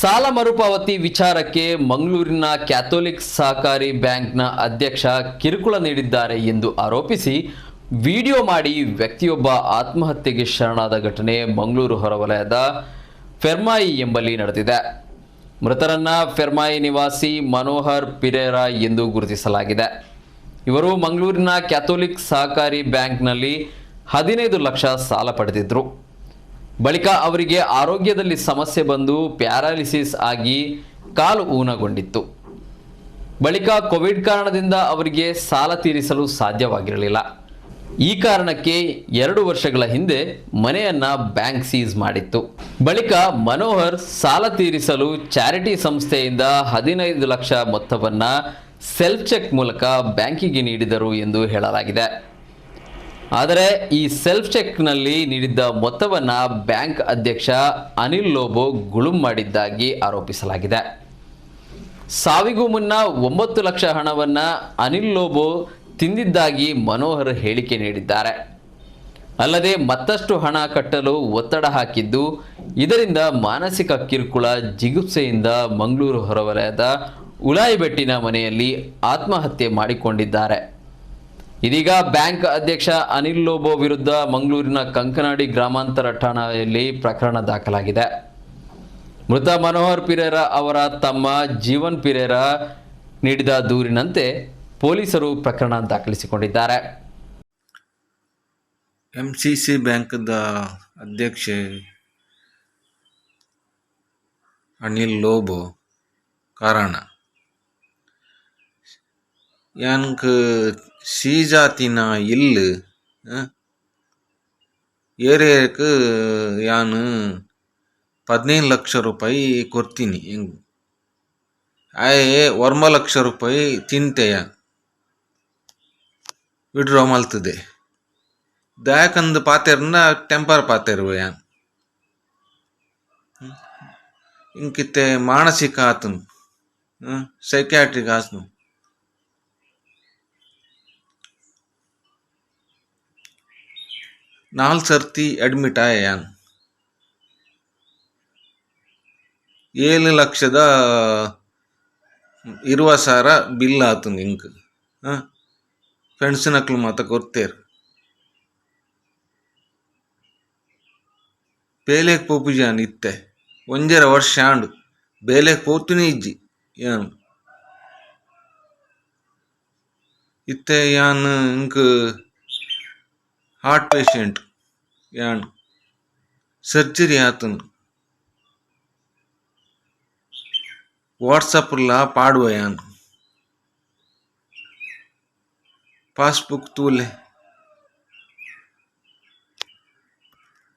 ಸಾಲ ಮರುಪಾವತಿ ವಿಚಾರಕ್ಕೆ ಮಂಗಳೂರಿನ ಕ್ಯಾಥೋಲಿಕ್ ಸಹಕಾರಿ ಬ್ಯಾಂಕ್ನ ಅಧ್ಯಕ್ಷ ಕಿರುಕುಳ ನೀಡಿದ್ದಾರೆ ಎಂದು ಆರೋಪಿಸಿ ವಿಡಿಯೋ ಮಾಡಿ ವ್ಯಕ್ತಿಯೊಬ್ಬ ಆತ್ಮಹತ್ಯೆಗೆ ಶರಣಾದ ಘಟನೆ ಮಂಗಳೂರು ಹೊರವಲಯದ ಫೆರ್ಮಾಯಿ ಎಂಬಲ್ಲಿ ನಡೆದಿದೆ. ಮೃತರನ್ನ ಫೆರ್ಮಾಯಿ ನಿವಾಸಿ ಮನೋಹರ್ ಪಿರೇರಾ ಎಂದು ಗುರುತಿಸಲಾಗಿದೆ. ಇವರು ಮಂಗಳೂರಿನ ಕ್ಯಾಥೋಲಿಕ್ ಸಹಕಾರಿ ಬ್ಯಾಂಕ್ನಲ್ಲಿ ಹದಿನೈದು ಲಕ್ಷ ಸಾಲ ಪಡೆದಿದ್ದರು ಬಳಿಕ ಅವರಿಗೆ ಆರೋಗ್ಯದಲ್ಲಿ ಸಮಸ್ಯೆ ಬಂದು ಪ್ಯಾರಾಲಿಸಿಸ್ ಆಗಿ ಕಾಲು ಊನಗೊಂಡಿತ್ತು. ಬಳಿಕ ಕೋವಿಡ್ ಕಾರಣದಿಂದ ಅವರಿಗೆ ಸಾಲ ತೀರಿಸಲು ಸಾಧ್ಯವಾಗಿರಲಿಲ್ಲ. ಈ ಕಾರಣಕ್ಕೆ ಎರಡು ವರ್ಷಗಳ ಹಿಂದೆ ಮನೆಯನ್ನ ಬ್ಯಾಂಕ್ ಸೀಸ್ ಮಾಡಿತ್ತು. ಬಳಿಕ ಮನೋಹರ್ ಸಾಲ ತೀರಿಸಲು ಚಾರಿಟಿ ಸಂಸ್ಥೆಯಿಂದ ಹದಿನೈದು ಲಕ್ಷ ಮೊತ್ತವನ್ನ ಸೆಲ್ಫ್ ಚೆಕ್ ಮೂಲಕ ಬ್ಯಾಂಕಿಗೆ ನೀಡಿದರು ಎಂದು ಹೇಳಲಾಗಿದೆ. ಆದರೆ ಈ ಸೆಲ್ಫ್ ಚೆಕ್ನಲ್ಲಿ ನೀಡಿದ್ದ ಮೊತ್ತವನ್ನು ಬ್ಯಾಂಕ್ ಅಧ್ಯಕ್ಷ ಅನಿಲ್ ಲೋಬೋ ಗುಳುಂ ಮಾಡಿದ್ದಾಗಿ ಆರೋಪಿಸಲಾಗಿದೆ. ಸಾವಿಗೂ ಮುನ್ನ ಒಂಬತ್ತು ಲಕ್ಷ ಹಣವನ್ನು ಅನಿಲ್ ಲೋಬೋ ತಿಂದಿದ್ದಾಗಿ ಮನೋಹರ್ ಹೇಳಿಕೆ ನೀಡಿದ್ದಾರೆ. ಅಲ್ಲದೆ ಮತ್ತಷ್ಟು ಹಣ ಕಟ್ಟಲು ಒತ್ತಡ ಹಾಕಿದ್ದು, ಇದರಿಂದ ಮಾನಸಿಕ ಕಿರುಕುಳ ಜಿಗುಪ್ಸೆಯಿಂದ ಮಂಗಳೂರು ಹೊರವಲಯದ ಉಳಾಯಿಬೆಟ್ಟಿನ ಮನೆಯಲ್ಲಿ ಆತ್ಮಹತ್ಯೆ ಮಾಡಿಕೊಂಡಿದ್ದಾರೆ. ಇದೀಗ ಬ್ಯಾಂಕ್ ಅಧ್ಯಕ್ಷ ಅನಿಲ್ ಲೋಬೋ ವಿರುದ್ಧ ಮಂಗಳೂರಿನ ಕಂಕನಾಡಿ ಗ್ರಾಮಾಂತರ ಠಾಣೆಯಲ್ಲಿ ಪ್ರಕರಣ ದಾಖಲಾಗಿದೆ. ಮೃತ ಮನೋಹರ್ ಪಿರೇರ ಅವರ ತಮ್ಮ ಜೀವನ್ ಪಿರೇರ ನೀಡಿದ ದೂರಿನಂತೆ ಪೊಲೀಸರು ಪ್ರಕರಣ ದಾಖಲಿಸಿಕೊಂಡಿದ್ದಾರೆ. ಎಂ ಸಿ ಸಿ ಬ್ಯಾಂಕ್ದ ಅಧ್ಯಕ್ಷೆ ಅನಿಲ್ ಲೋಬೋ ಕಾರಣ. ಯಾನ್ಕ್ ಸೀಜಾತಿನ ಇಲ್ಲ ಏರಿಯಾಕ್ಕೆ ಯಾನು ಪದಿನೈದು ಲಕ್ಷ ರೂಪಾಯಿ ಕೊಡ್ತೀನಿ ಹೆಂಗ್ ಆಯೇ ವರ್ಮ ಲಕ್ಷ ರೂಪಾಯಿ ತಿಂತೆಯ ವಿಡ್ರಾ ಮಲ್ತದೆ ದಯಾಕಂದು ಪಾತೆರ್ನ ಟೆಂಪರ್ ಪಾತೆರ್ವ ಯಾನ್ ಇಂಕಿತ್ತೆ ಮಾನಸಿಕ ಆತನು ಸೈಕ್ಯಾಟ್ರಿಕ್ ಆತನು ನಾಲ್ ಸರ್ತಿ ಅಡ್ಮಿಟ್ ಆಯಾನ್ ಏಳು ಲಕ್ಷದ, ಇರುವ ಸಾರ ಬಿಲ್ ಆತು ಇಂಕ್ ಫ್ರೆಂಡ್ಸ್ನಕ್ಲು ಮಾತ ಕೊರ್ತೇರು ಬೇಲೆಗ್ ಪೋಪುಜಾನ್ ಇತ್ತೆ. ಒಂಜರ ವರ್ಷ ಆಂಡು. ಬೇಲೆಗ್ ಪೋತುನಿ ಇಜ್ಜಿ. ಯಾನ್ ಇತ್ತೆ ಯಾನ್, ಇಂಕ್ ಹಾರ್ಟ್ ಪೇಷಂಟ್ ಯಾನ್ ಸರ್ಜರಿ ಆತನು ವಾಟ್ಸಪ್ಲ ಪಾಡುವ ಯಾನ್ ಪಾಸ್ಬುಕ್ ತೂಲೆ